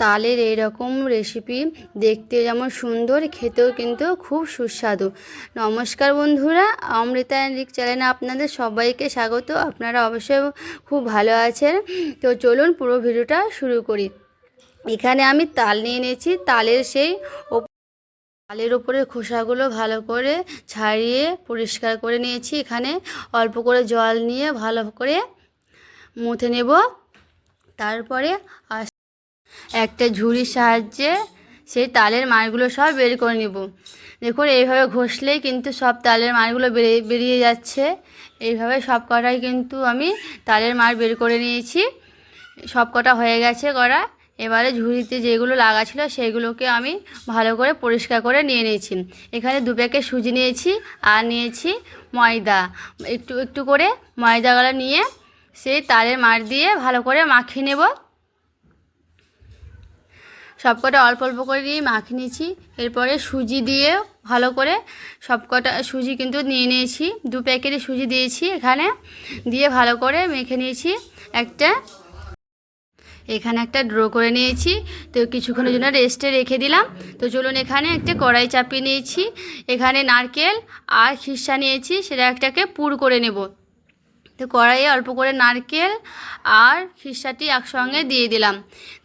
তালের এইরকম রেসিপি দেখতে যেমন সুন্দর, খেতেও কিন্তু খুব সুস্বাদু। নমস্কার বন্ধুরা, অমৃতা রিক চ্যানেলে আপনাদের সবাইকে স্বাগত। আপনারা অবশ্যই খুব ভালো আছেন। তো চলুন পুরো ভিডিওটা শুরু করি। এখানে আমি তাল নিয়ে নিয়েছি। তালের সেই তালের ওপরে খোসাগুলো ভালো করে ছাড়িয়ে পরিষ্কার করে নিয়েছি। এখানে অল্প করে জল নিয়ে ভালো করে মুথে নেব। তারপরে আস একটা ঝুড়ির সাহায্যে সেই তালের মাড়গুলো সব বের করে নেব। দেখুন, এইভাবে ঘষলেই কিন্তু সব তালের মাড়গুলো বেরিয়ে বেরিয়ে যাচ্ছে। এইভাবে সব কটাই কিন্তু আমি তালের মাড় বের করে নিয়েছি। সব কটা হয়ে গেছে করা। এবারে ঝুড়িতে যেগুলো লাগা ছিল সেগুলোকে আমি ভালো করে পরিষ্কার করে নিয়ে নিয়েছি। এখানে দু প্যাকেট সুজি নিয়েছি আর নিয়েছি ময়দা। একটু একটু করে ময়দাগুলো নিয়ে সেই তালের মাড় দিয়ে ভালো করে মাখিয়ে নেব। সবকটা অল্প অল্প করে দিয়ে মাখিয়ে নিয়েছি। এরপরে সুজি দিয়ে ভালো করে সবকটা সুজি কিন্তু নিয়ে নিয়েছি। দু প্যাকেটে সুজি দিয়েছি এখানে। দিয়ে ভালো করে মেখে নিয়েছি একটা। এখানে একটা ড্র করে নিয়েছি। তো কিছুক্ষণের জন্য রেস্টে রেখে দিলাম। তো চলুন এখানে একটা কড়াই চাপিয়ে নিয়েছি। এখানে নারকেল আর খিসা নিয়েছি। সেটা একটাকে পুর করে নেব। তো কড়াইয়ে অল্প করে নারকেল আর খিসাটি একসঙ্গে দিয়ে দিলাম।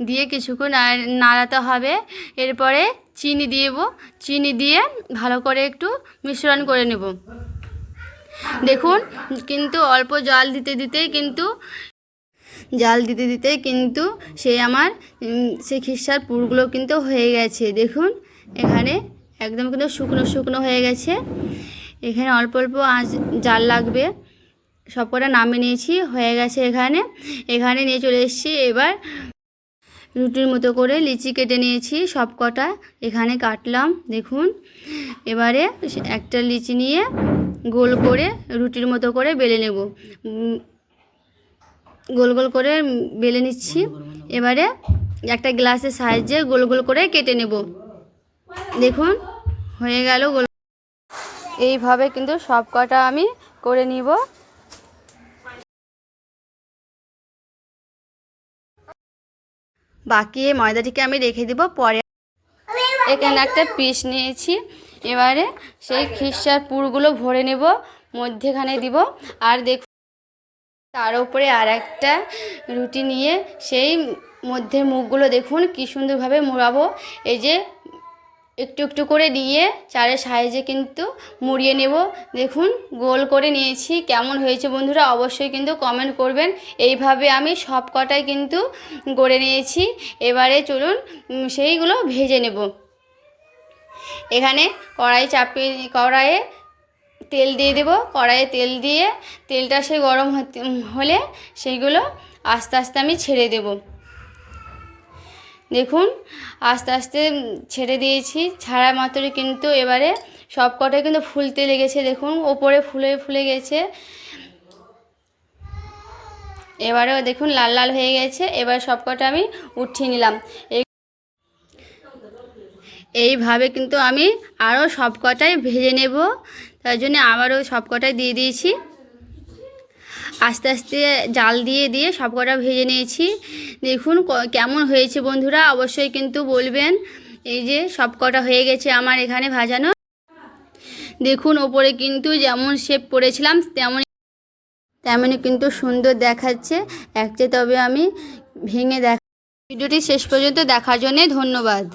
দিয়ে কিছুক্ষণ নাড়াতে হবে। এরপরে চিনি দিব। চিনি দিয়ে ভালো করে একটু মিশ্রণ করে নেব। দেখুন, কিন্তু অল্প জল দিতে দিতেই কিন্তু, জাল দিতে দিতে কিন্তু সে আমার সেই খিসার পুরগুলো কিন্তু হয়ে গেছে। দেখুন, এখানে একদম কিন্তু শুকনো শুকনো হয়ে গেছে। এখানে অল্প অল্প আঁচ, জাল লাগবে। সব কটা নামিয়ে নিয়েছি, হয়ে গেছে এখানে। এখানে নিয়ে চলে এসেছি এবার রুটির মতো করে লিচি কেটে নিয়েছি, সব কটা এখানে কাটলাম, দেখুন। এবারে একটা লিচি নিয়ে গোল করে রুটির মতো করে বেলে নেব। গোল গোল করে বেলে নিচ্ছি। এবারে একটা গ্লাসের সাহায্যে গোল গোল করে কেটে নেব। দেখুন, হয়ে গেল গোল। এইভাবে কিন্তু সব কটা আমি করে নিব। বাকি এই ময়দাটিকে আমি রেখে দিব, পরে এখানে একটা পিস নিয়েছি। এবারে সেই খিসার পুরগুলো ভরে নেব, মধ্যেখানে দিব। আর দেখুন, তার উপরে আর একটা রুটি নিয়ে সেই মধ্যে মুখগুলো দেখুন, কী সুন্দরভাবে মুড়াবো। এই যে একটু একটু করে নিয়ে চারের সাইজে কিন্তু মুড়িয়ে নেব। দেখুন, গোল করে নিয়েছি। কেমন হয়েছে বন্ধুরা অবশ্যই কিন্তু কমেন্ট করবেন। এইভাবে আমি সব কটাই কিন্তু গড়ে নিয়েছি। এবারে চলুন সেইগুলো ভেজে নেব। এখানে কড়াই চাপিয়ে, কড়াইয়ে তেল দিয়ে দেব। কড়াইয়ে তেল দিয়ে তেলটা সে গরম হলে সেইগুলো আস্তে আস্তে আমি ছেড়ে দেব। দেখুন, আস্তে আস্তে ছেড়ে দিয়েছি। ছাড়া মাত্রই কিন্তু এবারে সব কটাই কিন্তু ফুলতে লেগেছে, দেখুন, ওপরে ফুলে ফুলে গেছে। এবারেও দেখুন, লাল লাল হয়ে গেছে, এবার সব কটা আমি উঠিয়ে নিলাম। এই এইভাবে কিন্তু আমি আরও সব কটাই ভেজে নেব, তার জন্য আবারও সব কটাই দিয়ে দিয়েছি। আস্তে আস্তে জাল দিয়ে দিয়ে সব কটা ভেজে নিয়েছি। দেখুন কেমন হয়েছে বন্ধুরা, অবশ্যই কিন্তু বলবেন। এই যে সব কটা হয়ে গেছে আমার এখানে ভাজানো। দেখুন ওপরে কিন্তু যেমন শেপ পড়েছিলাম তেমন তেমনই কিন্তু সুন্দর দেখাচ্ছে। একটা তবে আমি ভেঙে দেখ ভিডিওটি শেষ পর্যন্ত দেখার জন্যে ধন্যবাদ।